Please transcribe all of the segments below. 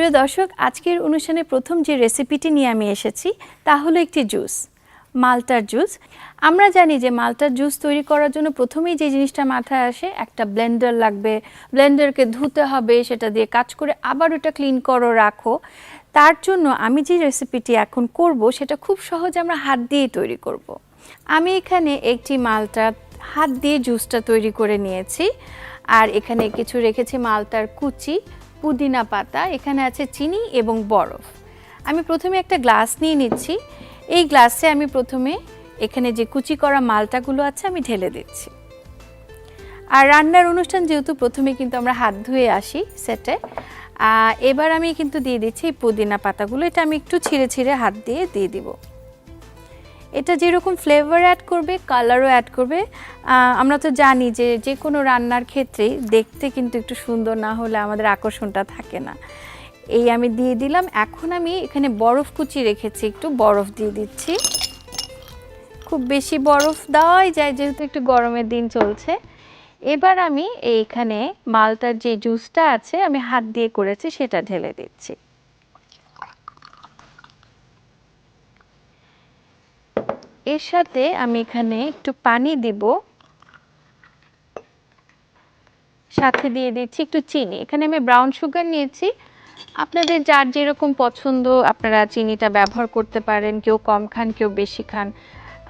প্রিয় দর্শক, আজকের অনুষ্ঠানে প্রথম যে রেসিপিটি নিয়ে আমি এসেছি, তা হলো একটি জুস মালটার জুস আমরা জানি যে মালটার জুস তৈরি করার জন্য প্রথমেই যে জিনিসটা মাথায় আসে, একটা ব্লেন্ডার লাগবে। ব্লেন্ডারকে ধুতে হবে, সেটা দিয়ে কাজ করে আবার ওটা ক্লিন করো, রাখো। তার জন্য আমি যে রেসিপিটি এখন করব, সেটা খুব সহজে আমরা হাত দিয়েই তৈরি করব। আমি এখানে একটি মালটা হাত দিয়ে জুসটা তৈরি করে নিয়েছি। আর এখানে কিছু রেখেছি মালটার কুচি। পুদিনা পাতা, এখানে আছে চিনি এবং বরফ। আমি প্রথমে একটা গ্লাস নিয়ে নিচ্ছি। এই গ্লাসে আমি প্রথমে এখানে যে কুচি করা মালটাগুলো আছে, আমি ঢেলে দিচ্ছি। আর রান্নার অনুষ্ঠান যেহেতু প্রথমে কিন্তু আমরা হাত ধুয়ে আসি সেটে এবার আমি কিন্তু দিয়ে দিচ্ছি এই পুদিনা পাতাগুলো। এটা আমি একটু ছিঁড়ে ছিঁড়ে হাত দিয়ে দিয়ে দিব। এটা যেরকম ফ্লেভার অ্যাড করবে কালারও অ্যাড করবে। আমরা তো জানি যে যে কোনো রান্নার ক্ষেত্রেই দেখতে কিন্তু একটু সুন্দর না হলে আমাদের আকর্ষণটা থাকে না। এই আমি দিয়ে দিলাম। এখন আমি এখানে বরফ কুচি রেখেছি, একটু বরফ দিয়ে দিচ্ছি। খুব বেশি বরফ দেওয়াই যায় যেহেতু একটু গরমের দিন চলছে। এবার আমি এইখানে মালটার যে জুসটা আছে, আমি হাত দিয়ে করেছি, সেটা ঢেলে দিচ্ছি। এর সাথে আমি এখানে একটু পানি দিব। সাথে দিয়ে দিচ্ছি একটু চিনি। এখানে আমি ব্রাউন সুগার নিয়েছি। আপনাদের যার যেরকম পছন্দ, আপনারা চিনিটা ব্যবহার করতে পারেন, কেউ কম খান, কেউ বেশি খান।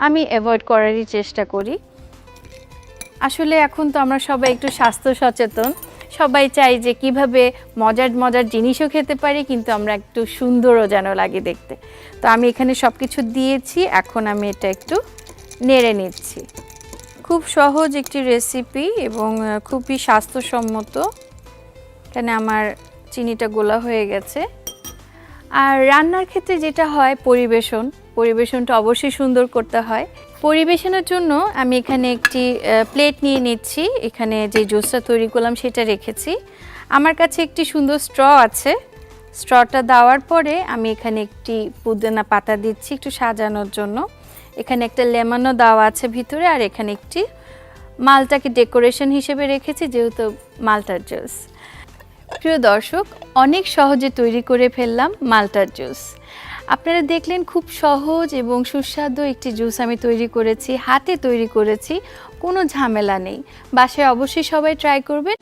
আমি অ্যাভয়েড করারই চেষ্টা করি। আসলে এখন তো আমরা সবাই একটু স্বাস্থ্য সচেতন। সবাই চাই যে কীভাবে মজার মজার জিনিসও খেতে পারি, কিন্তু আমরা একটু সুন্দরও যেন লাগে দেখতে। তো আমি এখানে সব কিছু দিয়েছি, এখন আমি এটা একটু নেড়ে নিচ্ছি। খুব সহজ একটি রেসিপি এবং খুবই স্বাস্থ্যসম্মত। এখানে আমার চিনিটা গোলা হয়ে গেছে। আর রান্নার ক্ষেত্রে যেটা হয়, পরিবেশন। পরিবেশনটা অবশ্যই সুন্দর করতে হয়। পরিবেশনের জন্য আমি এখানে একটি প্লেট নিয়ে নিচ্ছি। এখানে যে জুসটা তৈরি করলাম সেটা রেখেছি। আমার কাছে একটি সুন্দর স্ট্র আছে। স্ট্রটা দেওয়ার পরে আমি এখানে একটি পুদিনা পাতা দিচ্ছি একটু সাজানোর জন্য। এখানে একটা লেমনও দেওয়া আছে ভিতরে আর এখানে একটি মালটাকে ডেকোরেশন হিসেবে রেখেছি, যেহেতু মালটার জুস। প্রিয় দর্শক, অনেক সহজে তৈরি করে ফেললাম মালটার জুস। আপনারা দেখলেন খুব সহজ এবং সুস্বাদু একটি জুস আমি তৈরি করেছি, হাতে তৈরি করেছি, কোনো ঝামেলা নেই। বাসায় অবশ্যই সবাই ট্রাই করবেন।